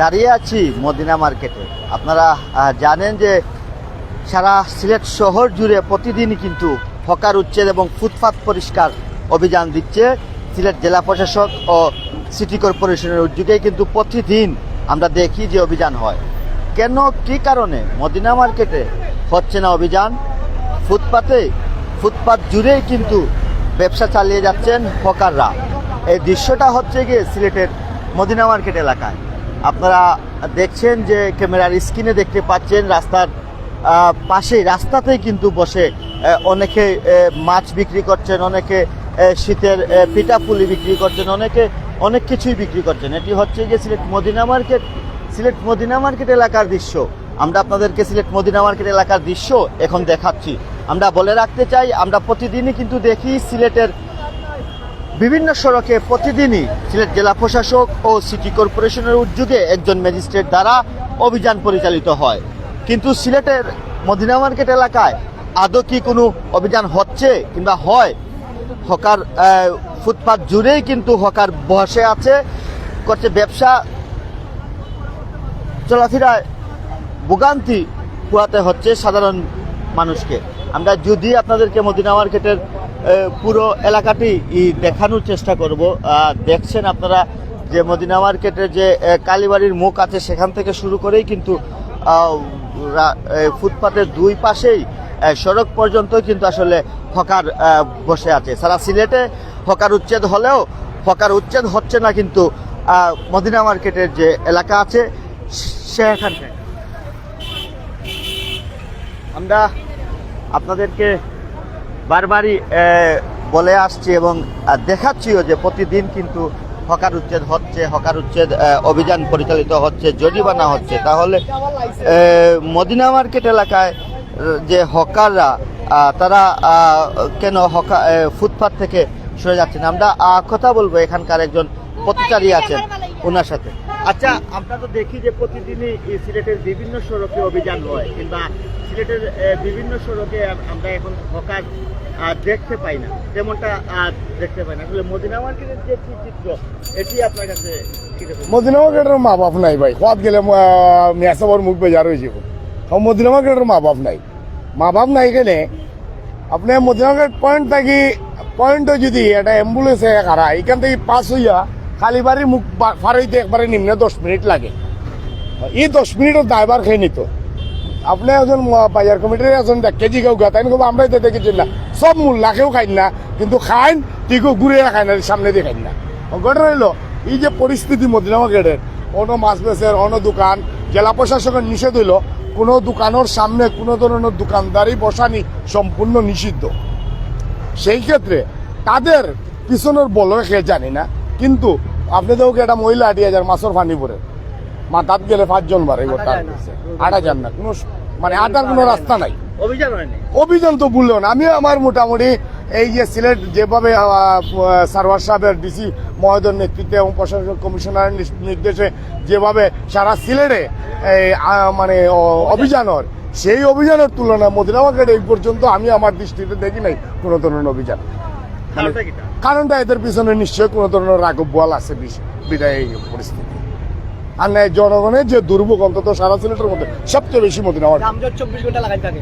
দাঁড়িয়ে আছি মদিনা মার্কেটে। আপনারা জানেন যে সারা সিলেট শহর জুড়ে প্রতিদিনই কিন্তু হকার উচ্ছেদ এবং ফুটপাত পরিষ্কার অভিযান দিচ্ছে সিলেট জেলা প্রশাসক ও সিটি কর্পোরেশনের উদ্যোগে কিন্তু প্রতিদিন আমরা দেখি যে অভিযান হয়। কেন, কি কারণে? মদিনা মার্কেটে হচ্ছে না অভিযান। ফুটপাতে, ফুটপাত জুড়েই কিন্তু ব্যবসা চালিয়ে যাচ্ছেন হকাররা। এই দৃশ্যটা হচ্ছে গিয়ে সিলেটের মদিনা মার্কেট এলাকায়। আপনারা দেখছেন যে ক্যামেরার স্ক্রিনে দেখতে পাচ্ছেন রাস্তার পাশেই রাস্তাতেই কিন্তু বসে অনেকে মাছ বিক্রি করছেন, অনেকে শীতের পিঠা পুলি বিক্রি করছেন, অনেকে, অনেক কিছুই বিক্রি করছেন। এটি হচ্ছে গিয়ে সিলেট মদিনা মার্কেট, সিলেট মদিনা মার্কেট এলাকার দৃশ্য। আমরা আপনাদেরকে সিলেট মদিনা মার্কেট এলাকার দৃশ্য এখন দেখাচ্ছি। আমরা বলে রাখতে চাই, আমরা প্রতিদিনই কিন্তু দেখি সিলেটের বিভিন্ন সড়কে প্রতিদিনই সিলেট জেলা প্রশাসক ও সিটি কর্পোরেশনের উদ্যোগে একজন ম্যাজিস্ট্রেট দ্বারা অভিযান পরিচালিত হয়। কিন্তু সিলেটের মদিনা মার্কেট এলাকায় আদৌ কি কোনো অভিযান হচ্ছে কিংবা হয়? হকার ফুটপাত জুড়েই কিন্তু হকার বসে আছে। করছে ব্যবসা। চলাফেরায় ভোগান্তি পোয়াতে হচ্ছে সাধারণ মানুষকে। আমরা যদি আপনাদেরকে মদিনা মার্কেটের পুরো এলাকাটি দেখানোর চেষ্টা করব। দেখছেন আপনারা যে মদিনা মার্কেটে যে কালীবাড়ির মুখ আছে সেখান থেকে শুরু করেই কিন্তু ফুটপাতের দুই পাশেই সড়ক পর্যন্ত কিন্তু আসলে হকার বসে আছে। সারা সিলেটে হকার উচ্ছেদ হলেও হকার উচ্ছেদ হচ্ছে না কিন্তু মদিনা মার্কেটের যে এলাকা আছে সেখানটায় আমরা আপনাদেরকে বারবারই বলে আসছি এবং দেখাচ্ছিও যে প্রতিদিন কিন্তু হকার উচ্ছেদ হচ্ছে হকার উচ্ছেদ অভিযান পরিচালিত হচ্ছে জরিমানা হচ্ছে। তাহলে মদিনা মার্কেট এলাকায় যে হকাররা তারা কেন হকা আহ, ফুটপাত থেকে সরে যাচ্ছেন? আমরা কথা বলব এখানকার একজন পথচারী আছেন ওনার সাথে। আচ্ছা আমরা তো দেখি যে প্রতিদিনই সিলেটের বিভিন্ন সড়কে অভিযান হয়, কিংবা সিলেটের বিভিন্ন সড়কে আমরা এখন হকার দেখতে পাই না। তেমনটা দেখতে পাই না। আসলে মদিনা মার্কেটের যে চিত্র, এটি আপনার কাছে মদিনা মার্কেটের মা বাপ নাই ভাই। খোয়াত গেলে মেসাবর মুখ বেজার হয়ে যাব মদিনা মার্কেটের মা বাপ নাই। মা বাপ নাই গেলে, আপনি মদিনা মার্কেট পয়েন্ট থাকি পয়েন্টও যদি একটা অ্যাম্বুলেন্সে খারা এখান থেকে পাস হইয়া কালীবাড়ির মুখ হইতে একবারে নিম্নে দশ মিনিট লাগে। এই দশ মিনিটের ড্রাইভার খেয়ে নিত। আপনি একজন বাজার কমিটির একজন কেজি কেউ গাতাইন কিন্তু আমরা এটা দেখেছি না সব মূল্যাকেও খাইন না, কিন্তু খাইন, টিকো ঘুরে খাই না, সামনে দিয়ে খাইন না। ঘটনা হইল, এই যে পরিস্থিতি মদিনা মার্কেটের অন্য মাছ বেচের অন্য দোকান, জেলা প্রশাসকের নিষেধ হইল, কোনো দোকানের সামনে কোনো ধরনের দোকানদারি বসানি সম্পূর্ণ নিষিদ্ধ। সেই ক্ষেত্রে তাদের পিছনের বলয় খেয়ে জানি না, কিন্তু আপনি তো একটা মহিলা আটি হাজার মাছের পানি পরে? মা মাথাত গেলে পাঁচজন বারে গোটা আট হাজার না। কোনো মানে আটার কোনো রাস্তা নাই। অভিযান অভিযান তো বলল না। আমি আমার মোটামুটি এই যে সিলেট যেভাবে সারওয়ার সাহেবের ডিসি মহোদয়ের নেতৃত্বে এবং প্রশাসন কমিশনারের নির্দেশে যেভাবে সারা সিলেটে মানে অ- অভিযান হয় সেই অভিযানের তুলনায় মদিনা মার্কেট এই পর্যন্ত আমি আমার দৃষ্টিতে দেখি নাই কোনো ধরনের অভিযান। কারণটা কি? এদের পিছনে নিশ্চয়ই কোনো ধরনের রাগব বল আছে বিদায় এই পরিস্থিতি। আর নাই জনগণের যে দুর্ভোগ অন্তত সারা সিলেটের মধ্যে সবচেয়ে বেশি মদিনা চব্বিশ ঘণ্টা লাগাই থাকে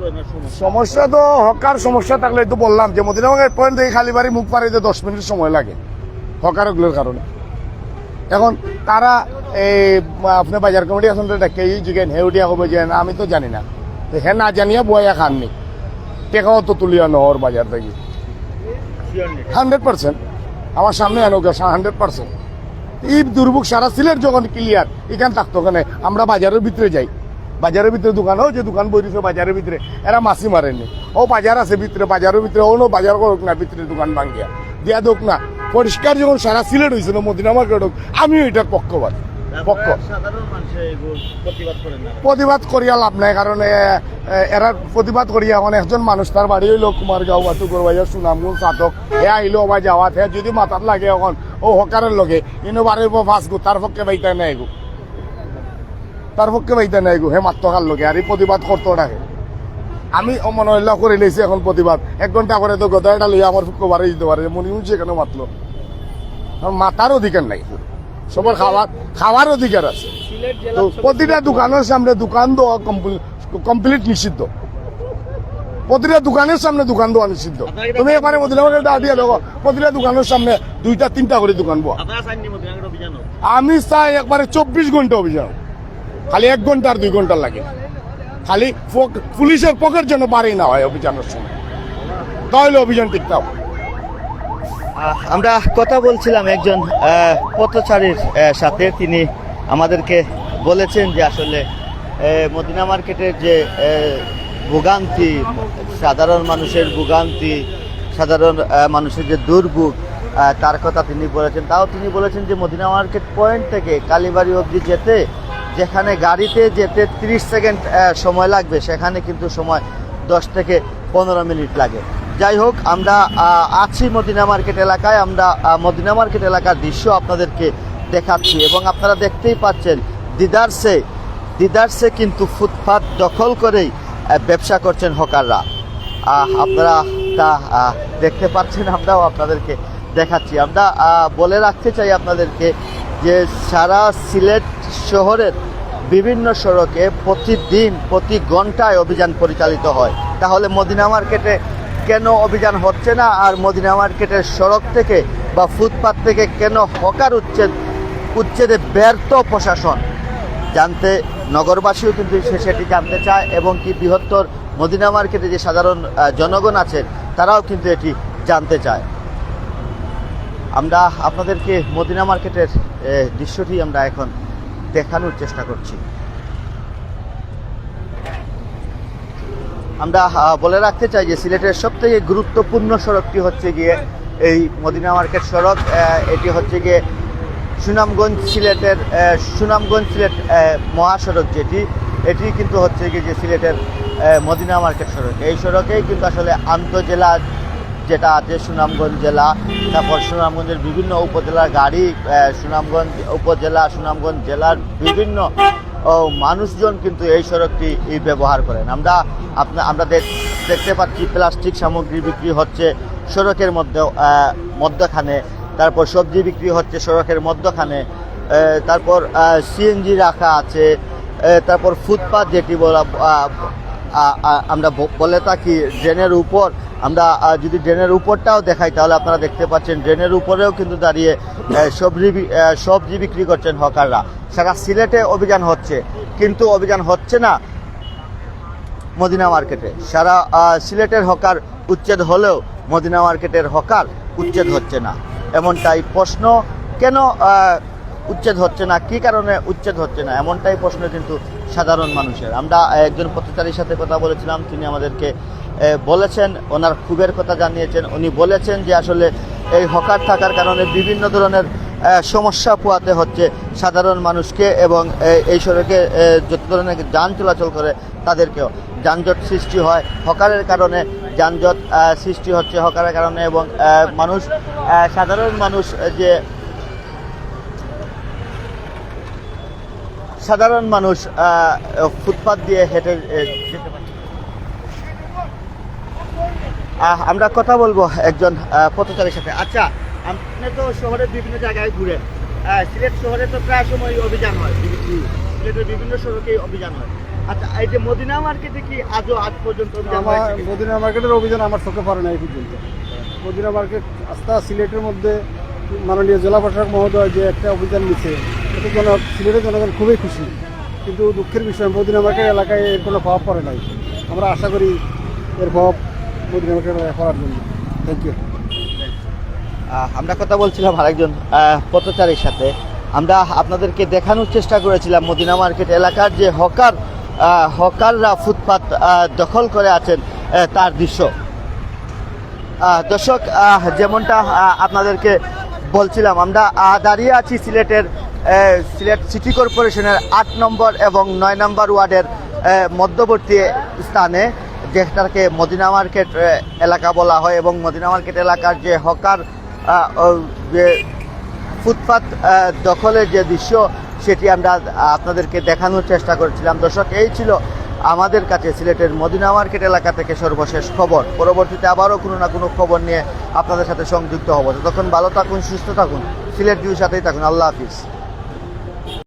ধরনের সমস্যা তো হকার সমস্যা থাকলে তো বললাম যে মদিনা মার্কেট পয়েন্ট থেকে খালিবাড়ি মুখ পাড়িতে দশ মিনিট সময় লাগে হকারগুলোর কারণে। এখন তারা এই আপনি বাজার কমিটি তো দেখে জিগেন হেউটিয়া হবে যে না, আমি তো জানি না। হে না জানিয়া বয়া খাননি টেকাও তো তুলিয়া নহর বাজার থেকে হান্ড্রেড পার্সেন্ট আমার সামনে গেছে হান্ড্রেড পার্সেন্ট এই দুর্ভোগ সারা সিলেট যখন ক্লিয়ার এখান থাকতো ওখানে আমরা বাজারের ভিতরে যাই। বাজারের ভিতরে দোকান ও যে দোকান বইছে বাজারের ভিতরে এরা মাসি মারেনি ও বাজার আছে ভিতরে বাজারের ভিতরে ও বাজার করুক না ভিতরে দোকান ভাঙ্গিয়া দিয়া দোক না পরিষ্কার যখন সারা সিলেট হয়েছে না মদিনা মার্কেট হোক আমিও এটার পক্ষপাত পক্ষ প্রতিবাদ করিয়া লাভ নাই কারণ এরা প্রতিবাদ করিয়া এখন একজন মানুষ তার বাড়ি হইল কুমারগাঁও বা টুকুরবাজার সুনামগুল চাতক। হে আহিল বা যাওয়াত হে যদি মাথাত লাগে এখন ও হকারের লগে ইনো বাড়ির পর ফাঁস গো তার পক্ষে বাইতা নাই গো। তার পক্ষে বাইতা নাই গো হে মাত্র খার লগে আর এই প্রতিবাদ করতো ওটাকে আমি অমনল্য করে নিয়েছি এখন প্রতিবাদ। এক ঘণ্টা পরে তো গদাটা লইয়া আমার কবারে দিতে পারে মনে কেন মাতলো। মাতার অধিকার নাই। সবার খাওয়ার খাওয়ার অধিকার আছে। তো প্রতিটা দোকানের সামনে দোকান দেওয়া কমপ্লিট নিষিদ্ধ। প্রতিটা দোকানের সামনে দোকান দেওয়া নিষিদ্ধ। তুমি এবারে দেখো প্রতিটা দোকানের সামনে দুইটা তিনটা করে দোকান বয়া আমি চাই একবারে চব্বিশ ঘণ্টা অভিযান খালি এক ঘণ্টা আর দুই ঘণ্টা লাগে। খালি পুলিশের পকের জন্য বাড়ি না হয় অভিযানের সময়। তাহলে অভিযান টিকতে হবে। আহ, আমরা কথা বলছিলাম একজন পথচারীর সাথে। তিনি আমাদেরকে বলেছেন যে আসলে মদিনা মার্কেটের যে ভোগান্তি, সাধারণ মানুষের ভোগান্তি, সাধারণ মানুষের যে দুর্ভোগ তার কথা তিনি বলেছেন। তাও তিনি বলেছেন যে মদিনা মার্কেট পয়েন্ট থেকে কালীবাড়ি অবধি যেতে, যেখানে গাড়িতে যেতে 30 সেকেন্ড সময় লাগবে, সেখানে কিন্তু সময় দশ থেকে পনেরো মিনিট লাগে। যাই হোক, আমরা আছি মদিনা মার্কেট এলাকায়। আমরা মদিনা মার্কেট এলাকার দৃশ্য আপনাদেরকে দেখাচ্ছি এবং আপনারা দেখতেই পাচ্ছেন, দিদারসে দিদারসে কিন্তু ফুটপাত দখল করেই ব্যবসা করছেন হকাররা। আপনারা তা দেখতে পাচ্ছেন, আমরাও আপনাদেরকে দেখাচ্ছি। আমরা বলে রাখতে চাই আপনাদেরকে যে সারা সিলেট শহরের বিভিন্ন সড়কে প্রতিদিন, প্রতি ঘন্টায় অভিযান পরিচালিত হয়। তাহলে মদিনা মার্কেটে কেন অভিযান হচ্ছে না? আর মদিনা মার্কেটের সড়ক থেকে বা ফুটপাত থেকে কেন হকার উচ্ছেদ, উচ্ছেদে ব্যর্থ প্রশাসন? জানতে নগরবাসীও কিন্তু সে সেটি জানতে চায় এবং কি বৃহত্তর মদিনা মার্কেটে যে সাধারণ জনগণ আছেন, তারাও কিন্তু এটি জানতে চায়। আমরা আপনাদেরকে মদিনা মার্কেটের দৃশ্যটি আমরা এখন দেখানোর চেষ্টা করছি। আমরা বলে রাখতে চাই যে সিলেটের সবথেকে গুরুত্বপূর্ণ সড়কটি হচ্ছে গিয়ে এই মদিনা মার্কেট সড়ক। এটি হচ্ছে গিয়ে সুনামগঞ্জ সিলেটের সুনামগঞ্জ সিলেট মহাসড়ক যেটি। এটি কিন্তু হচ্ছে গিয়ে যে সিলেটের মদিনা মার্কেট সড়ক। এই সড়কেই কিন্তু আসলে আন্তজেলা যেটা আছে, সুনামগঞ্জ জেলা, তারপর সুনামগঞ্জের বিভিন্ন উপজেলার গাড়ি সুনামগঞ্জ উপজেলা, সুনামগঞ্জ জেলার বিভিন্ন মানুষজন কিন্তু এই সড়কটি ব্যবহার করেন। আমরা আপনার আমরা দেখ- দেখতে পাচ্ছি প্লাস্টিক সামগ্রী বিক্রি হচ্ছে সড়কের মধ্যে মধ্যখানে। তারপর সবজি বিক্রি হচ্ছে সড়কের মধ্যখানে। তারপর সিএনজি রাখা আছে। তারপর ফুটপাথ যেটি বলা আমরা বলে থাকি, ড্রেনের উপর আমরা যদি ড্রেনের উপরটাও দেখাই, তাহলে আপনারা দেখতে পাচ্ছেন ড্রেনের উপরেও কিন্তু দাঁড়িয়ে সবজি সবজি বিক্রি করছেন হকাররা। সারা সিলেটে অভিযান হচ্ছে, কিন্তু অভিযান হচ্ছে না মদিনা মার্কেটে। সারা সিলেটের হকার উচ্ছেদ হলেও মদিনা মার্কেটের হকার উচ্ছেদ হচ্ছে না। এমনটাই প্রশ্ন, কেন উচ্ছেদ হচ্ছে না? কি কারণে উচ্ছেদ হচ্ছে না? এমনটাই প্রশ্ন কিন্তু সাধারণ মানুষের। আমরা একজন পথচারীর সাথে কথা বলেছিলাম, তিনি আমাদেরকে বলেছেন, ওনার ক্ষোভের কথা জানিয়েছেন। উনি বলেছেন যে আসলে এই হকার থাকার কারণে বিভিন্ন ধরনের সমস্যা পোয়াতে হচ্ছে সাধারণ মানুষকে এবং এই সড়কে যত ধরনের যান চলাচল করে তাদেরকেও। যানজট সৃষ্টি হয় হকারের কারণে, যানজট সৃষ্টি হচ্ছে হকারের কারণে এবং মানুষ সাধারণ মানুষ যে সাধারণ মানুষ ফুটপাত দিয়ে হেঁটে যেতে পারে। আমরা কথা বলব একজন পথচারীর সাথে। আচ্ছা আপনি তো শহরের বিভিন্ন জায়গায় ঘুরে সিলেট শহরে তো প্রায় সময় অভিযান হয়। সিলেটের বিভিন্ন সড়কে অভিযান হয়। আচ্ছা এই যে মদিনা মার্কেটে কি আজও আজ পর্যন্ত আমার মদিনা মার্কেটের অভিযান আমার চোখে পড়ে না এই পর্যন্ত। মদিনা মার্কেট আস্থা সিলেটের মধ্যে মাননীয় জেলা প্রশাসক মহোদয় যে একটা অভিযান নিচ্ছে এতে জন সিলেটের জনগণ খুবই খুশি। কিন্তু দুঃখের বিষয় মদিনা মার্কেট এলাকায় এর কোনো প্রভাব পড়ে নাই। আমরা আশা করি এর প্রভাব থ্যাংক ইউ আমরা কথা বলছিলাম আরেকজন পথচারীর সাথে। আমরা আপনাদেরকে দেখানোর চেষ্টা করেছিলাম মদিনা মার্কেট এলাকার যে হকার হকাররা ফুটপাত দখল করে আছেন তার দৃশ্য। দর্শক যেমনটা আপনাদেরকে বলছিলাম, আমরা দাঁড়িয়ে আছি সিলেটের সিলেট সিটি কর্পোরেশনের আট নম্বর এবং নয় নম্বর ওয়ার্ডের মধ্যবর্তী স্থানে। যেটাকে মদিনা মার্কেট এলাকা বলা হয় এবং মদিনা মার্কেট এলাকার যে হকার যে ফুটপাত দখলের যে দৃশ্য সেটি আমরা আপনাদেরকে দেখানোর চেষ্টা করেছিলাম। দর্শক, এই ছিল আমাদের কাছে সিলেটের মদিনা মার্কেট এলাকা থেকে সর্বশেষ খবর। পরবর্তীতে আবারও কোনো না কোনো খবর নিয়ে আপনাদের সাথে সংযুক্ত হব। ততক্ষণ ভালো থাকুন, সুস্থ থাকুন। সিলেট ভিউর সাথেই থাকুন। আল্লাহ হাফিজ।